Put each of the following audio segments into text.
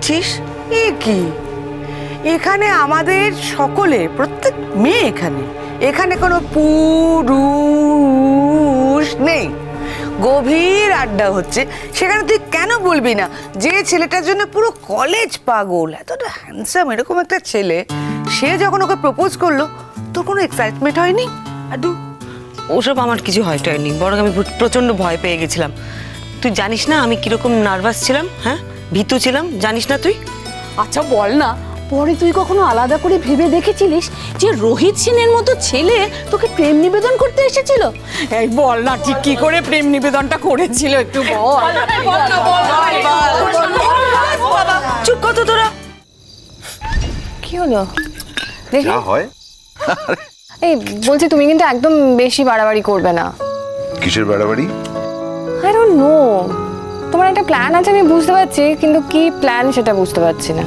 বলছিস? এ কি? এখানে আমাদের সকলে, প্রত্যেক মেয়ে এখানে। এখানে কোনো পুরুষ নেই। গভীর আড্ডা হচ্ছে। সেখানে তুই কেন বলবি না? যে ছেলেটার জন্য পুরো কলেজ পাগল, এতটা হ্যান্ডসাম এরকম একটা ছেলে, সে যখন ওকে প্রপোজ করল, তোর কোনো এক্সাইটমেন্ট হয়নি? আদু, ওসব আমার কিছু হয়তো হয়নি, বরং আমি প্র- প্রচণ্ড ভয় পেয়ে গেছিলাম। তুই জানিস না আমি কীরকম নার্ভাস ছিলাম হ্যাঁ? ভীতু ছিলাম জানিস না তুই? আচ্ছা বল না। পরে তুই কখনো আলাদা করে ভেবে দেখেছিলিস যে রোহিত সেনের মতো ছেলে তোকে প্রেম নিবেদন করতে এসেছিল? এই বল না ঠিক কি করে প্রেম নিবেদনটা করেছিল একটু বল। চুপ কত তোরা। কি হলো? দেখি। হয়। এই বলছি তুমি কিন্তু একদম বেশি বাড়াবাড়ি করবে না। কিসের বাড়াবাড়ি? আই ডোন্ট নো তোমার একটা প্ল্যান আছে আমি বুঝতে পারছি কিন্তু কি প্ল্যান সেটা বুঝতে পারছি না।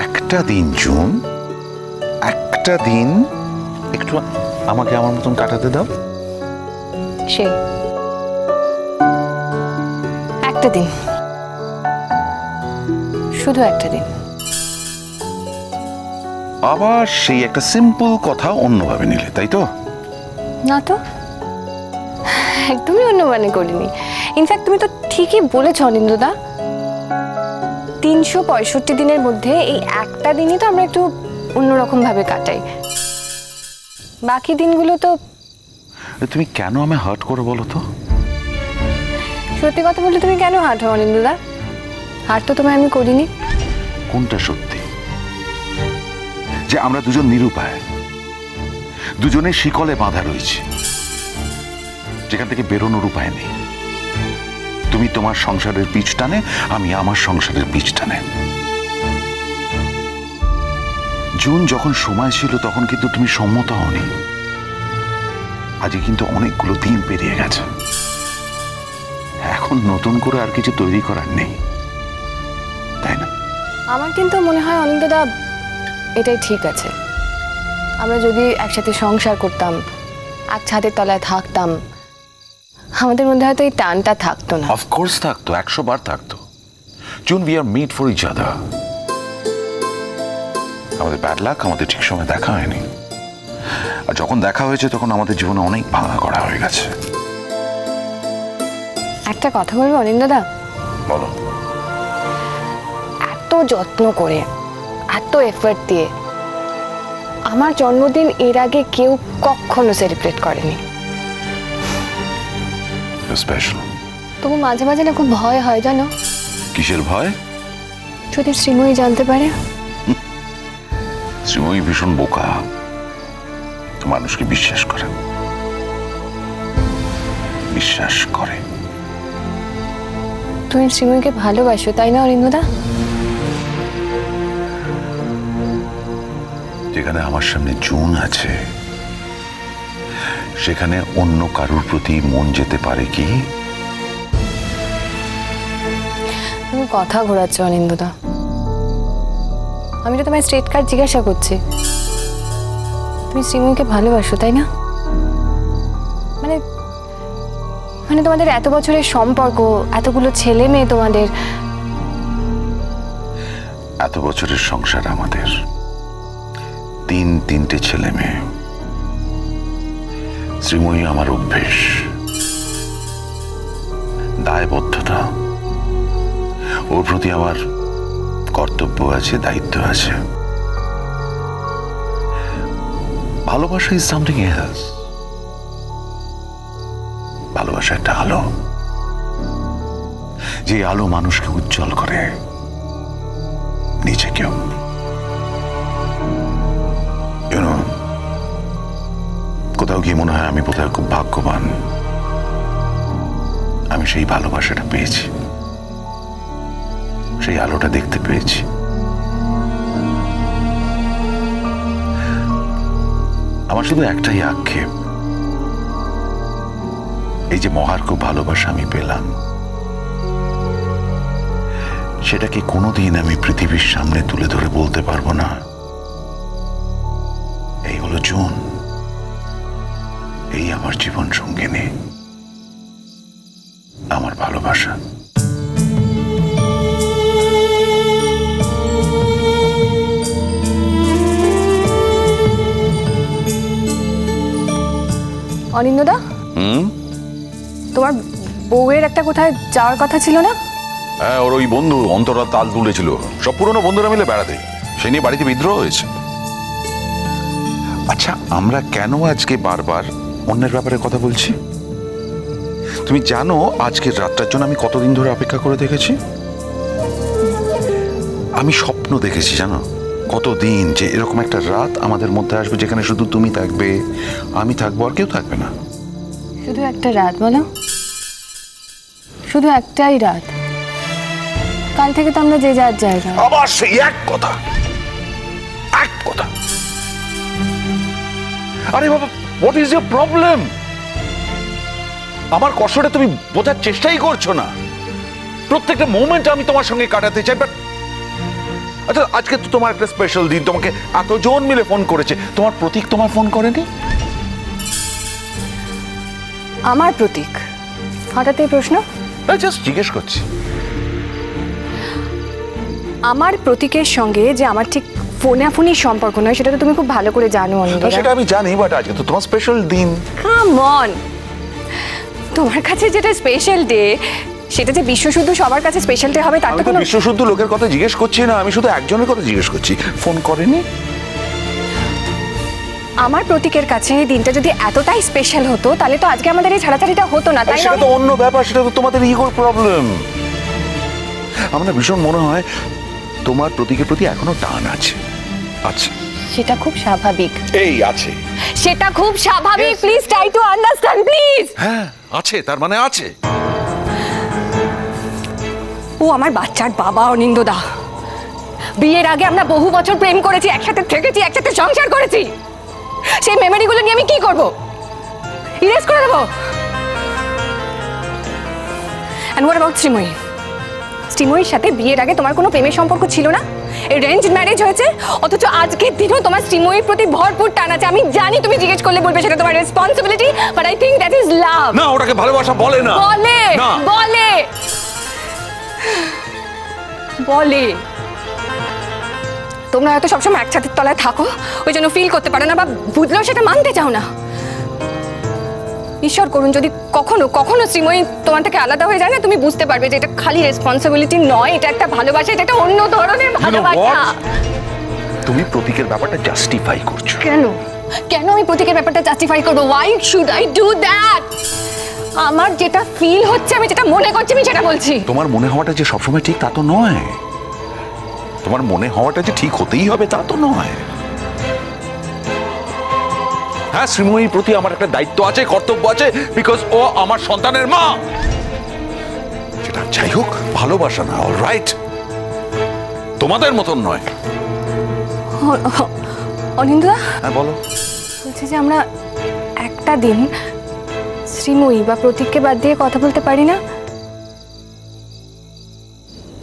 একটা দিন জুন। একটা দিন। একটু আমাকে আমার মতন কাটাতে দাও। সে। একটা দিন। শুধু একটা দিন। আবার সেই একটা সিম্পল কথা অন্যভাবে নিলে তাই তো? না তো। একদমই অন্য মানে করিনি। ইনফ্যাক্ট তুমি তো ঠিকই বলেছ অনিন্দদা তিনশো পঁয়ষট্টি দিনের মধ্যে এই একটা দিনই তো আমরা একটু অন্যরকম ভাবে কাটাই। বাকি দিনগুলো তো তুমি কেন আমায় হার্ট করো বলো তো? সত্যি কথা বললে তুমি কেন হাঁটো অনিন্দদা হার্ট তো তোমায় আমি করিনি। কোনটা সত্যি? যে আমরা দুজন নিরুপায় দুজনের শিকলে বাঁধা রয়েছে। যেখান থেকে বেরোনোর উপায় নেই। তুমি তোমার সংসারের পিচ টানে, আমি আমার সংসারের পিচ টানে। জুন যখন সময় ছিল, তখন কিন্তু তুমি সম্মত হওনি। আজকে কিন্তু অনেকগুলো দিন পেরিয়ে গেছে। এখন নতুন করে আর কিছু তৈরি করার নেই। তাই না? আমার কিন্তু মনে হয় অনিন্দদা এটাই ঠিক আছে। আমরা যদি একসাথে সংসার করতাম, এক ছাদের তলায় থাকতাম আমাদের মধ্যে হয়তো এই টানটা থাকতো না। অফকোর্স থাকতো একশো বার থাকতো। June we are meet for each other আমাদের ব্যাড লাক আমাদের ঠিক সময় দেখা হয়নি। আর যখন দেখা হয়েছে তখন আমাদের জীবনে অনেক ভাঙা করা হয়ে গেছে। একটা কথা বলব অনিন্দদা বলো। এত যত্ন করে এত এফর্ট দিয়ে। আমার জন্মদিন এর আগে কেউ কখনো সেলিব্রেট করেনি। স্পেশাল তবু মাঝে মাঝে না খুব ভয় হয় জানো? কিসের ভয়? যদি শ্রীময়ী জানতে পারে। শ্রীময়ী ভীষণ বোকা। মানুষকে বিশ্বাস করে। বিশ্বাস করে। তুমি শ্রীময়ীকে ভালোবাসো তাই না অরিন্দদা যেখানে আমার সামনে জুন আছে সেখানে অন্য কারুর প্রতি মন যেতে পারে কি? তুমি কথা ঘোরাচ্ছ অনিন্দদা আমি তো তোমায় স্ট্রেট কার্ড জিজ্ঞাসা করছি। তুমি শ্রীময়ীকে ভালোবাসো তাই না? মানে মানে তোমাদের এত বছরের সম্পর্ক এতগুলো ছেলে মেয়ে তোমাদের। এত বছরের সংসার আমাদের। তিন তিনটে ছেলে মেয়ে। শ্রীময়ী আমার অভ্যেস। দায়বদ্ধতা। ওর প্রতি আমার কর্তব্য আছে, দায়িত্ব আছে। ভালোবাসা ইজ সামথিং এলস ভালোবাসা একটা আলো। যে আলো মানুষকে উজ্জ্বল করে নিজেকেও কোথাও গিয়ে মনে হয় আমি বোধহয় খুব ভাগ্যবান। আমি সেই ভালোবাসাটা পেয়েছি। সেই আলোটা দেখতে পেয়েছি। আমার শুধু একটাই আক্ষেপ। এই যে মহার্ঘ ভালোবাসা আমি পেলাম। সেটাকে কোনোদিন আমি পৃথিবীর সামনে তুলে ধরে বলতে পারব না। এই হলো জুন। এটাই আমার জীবন সঙ্গিনী আমার ভালোবাসা। অনিন্দদা হুম? তোমার বউয়ের একটা কোথায় যাওয়ার কথা ছিল না? হ্যাঁ ওর ওই বন্ধু অন্তরা তাল তুলেছিল। সব পুরনো বন্ধুরা মিলে বেড়াতে। সে নিয়ে বাড়িতে বিদ্রোহ হয়েছে। আচ্ছা আমরা কেন আজকে বারবার অন্যের ব্যাপারে কথা বলছি? তুমি জানো আজকের রাতটার জন্য আমি কতদিন ধরে অপেক্ষা করে দেখেছি? আমি স্বপ্ন দেখেছি জানো? কতদিন যে এরকম একটা রাত আমাদের মধ্যে আসবে যেখানে শুধু তুমি থাকবে আমি থাকব আর কেউ থাকবে না। শুধু একটা রাত বলো। শুধু একটাই রাত। কাল থেকে তো আমরা যে যার জায়গা আবার সেই এক কথা। এক কথা। আরে বাবা হোয়াট ইজ ইউর প্রবলেম আমার কষ্টটা তুমি বোঝার চেষ্টাই করছ না। প্রত্যেকটা মোমেন্ট আমি তোমার সঙ্গে কাটাতে চাই বাট আচ্ছা আজকে তো তোমার একটা স্পেশাল দিন তোমাকে এতজন মিলে ফোন করেছে। তোমার প্রতীক তোমার ফোন করেনি? আমার প্রতীক। হঠাৎ এই প্রশ্ন? জাস্ট জিজ্ঞেস করছি। আমার প্রতীকের সঙ্গে যে আমার ঠিক ফোনাফোনি সম্পর্ক নয় সেটা তো তুমি খুব ভালো করে জানো না, অনিন্দা সেটা আমি জানি বাট আজকে তো তোমার স্পেশাল দিন। কাম অন তোমার কাছে যেটা স্পেশাল ডে সেটা যে বিশ্ব শুদ্ধ সবার কাছে স্পেশাল ডে হবে তার তো কোনো বিশ্বশুদ্ধ লোকের কথা জিজ্ঞেস করছি না আমি শুধু একজনের কথা জিজ্ঞেস করছি। ফোন করেনি? আমার প্রতীকের কাছে এই দিনটা যদি এতটাই স্পেশাল হতো তাহলে তো আজকে আমাদের এই ছাড়াছাড়িটা হতো না তাই সেটা তো অন্য ব্যাপার সেটা তো তোমাদের ইগোর প্রবলেম আমার ভীষণ মনে হয় তোমার প্রতীকের প্রতি এখনও টান আছে। আচ্ছা। সেটা খুব স্বাভাবিক। এই আছে। সেটা খুব স্বাভাবিক। Please try to understand please হ্যাঁ আছে তার মানে আছে। ও আমার বাচ্চার বাবা অনিন্দদা বিয়ের আগে আমরা বহু বছর প্রেম করেছি একসাথে থেকেছি একসাথে সংসার করেছি। সেই মেমোরিগুলো নিয়ে আমি কি করব? ইরেজ করে দেবো? অ্যান্ড হোয়াট অ্যাবাউট শ্রীময়ী শ্রীময়ীর সাথে বিয়ের আগে তোমার কোনো প্রেমের সম্পর্ক ছিল না? রেঞ্জ ম্যারেজ হয়েছে? অথচ আজকের দিনও তোমার শ্রীময়ীর প্রতি ভরপুর টান আছে। আমি জানি তুমি জিজ্ঞেস করলে বলবে সেটা তোমার responsibility but I think that is love না ওটাকে ভালোবাসা বলে না। বলে বলে। বলে। তোমরা হয়তো সবসময় এক ছাদের তলায় থাকো ওই জন্য ফিল করতে পারো না বা বুঝলেও সেটা মানতে চাও না। ঈশ্বর করুন যদি কখনো কখনো শ্রীময়ী তোমার থেকে আলাদা হয়ে যায় না তুমি বুঝতে পারবে যে এটা খালি রেসপন্সিবিলিটি নয় এটা একটা ভালোবাসা এটা একটা অন্য ধরনের ভালোবাসা। তুমি প্রতীকের ব্যাপারটা জাস্টিফাই করছ। কেন? কেন আমি প্রতীকের ব্যাপারটা জাস্টিফাই করব? Why should I do that আমার যেটা ফিল হচ্ছে আমি যেটা মনে করছি আমি সেটা বলছি। তোমার মনে হওয়াটা যে সবসময় ঠিক তা তো নয়। তোমার মনে হওয়াটা যে ঠিক হতেই হবে তা তো নয়। হ্যাঁ শ্রীময়ীর প্রতি আমার একটা দায়িত্ব আছে কর্তব্য আছে বিকজ ও আমার সন্তানের মা। সেটা যাই হোক ভালোবাসা না অল রাইট তোমাদের মতন নয়। অনিন্দা হ্যাঁ বলো। বলছি যে আমরা একটা দিন শ্রীময়ী বা প্রতীককে বাদ দিয়ে কথা বলতে পারি না?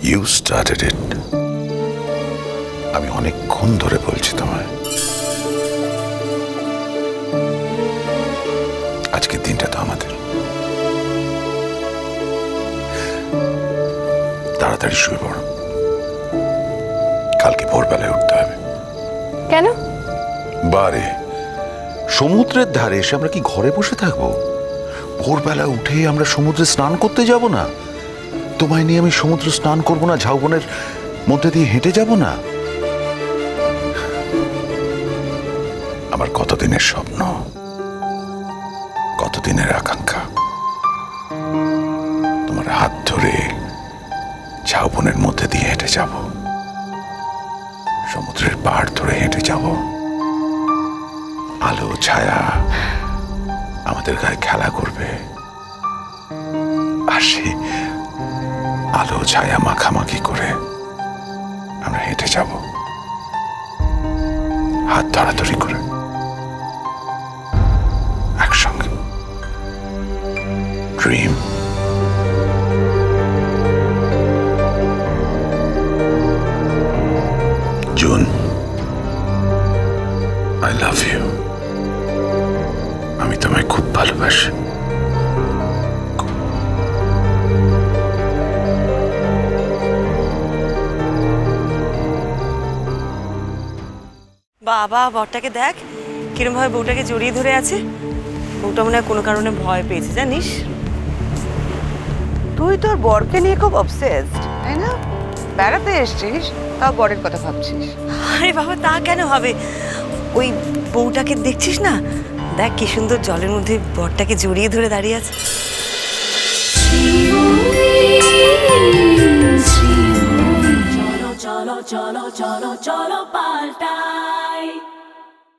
ইউ স্টার্টেড ইট আমি অনেকক্ষণ ধরে বলছি তোমায়। তাড়াতাড়ি শুয়ে পড়ো। কালকে ভোরবেলায় উঠতে হবে। কেন? বারে সমুদ্রের ধারে এসে আমরা কি ঘরে বসে থাকব? ভোরবেলা উঠে আমরা সমুদ্রে স্নান করতে যাব না? তোমায় নিয়ে আমি সমুদ্র স্নান করব না ঝাউবনের মধ্যে দিয়ে হেঁটে যাব না? আমার কতদিনের স্বপ্ন? কতদিনের আকাঙ্ক্ষা? ঝাউবনের মধ্যে দিয়ে হেঁটে যাব। সমুদ্রের পাহাড় ধরে হেঁটে যাব। আলো, ছায়া আমাদের গায়ে খেলা করবে। আর আলো, ছায়া মাখামাখি করে আমরা হেঁটে যাব। হাত ধরাধরি করে একসঙ্গে। ড্রিম ভালোবাসি। বাবা বরটাকে দেখ কিরমভাবে বউটাকে জড়িয়ে ধরে আছে। বউটা মনে হয় কোনো কারণে ভয় পেয়েছে জানিস? তুই তোর বরকে নিয়ে খুব অবসেসড তাই না? বেড়াতে এসছিস তাও বরের কথা ভাবছিস। আরে বাবা তা কেন হবে? ওই বউটাকে দেখছিস না? দেখ কি সুন্দর জলের মধ্যে বরটাকে জড়িয়ে ধরে দাঁড়িয়ে আছে। চলো চলো চলো চলো পাল্টা।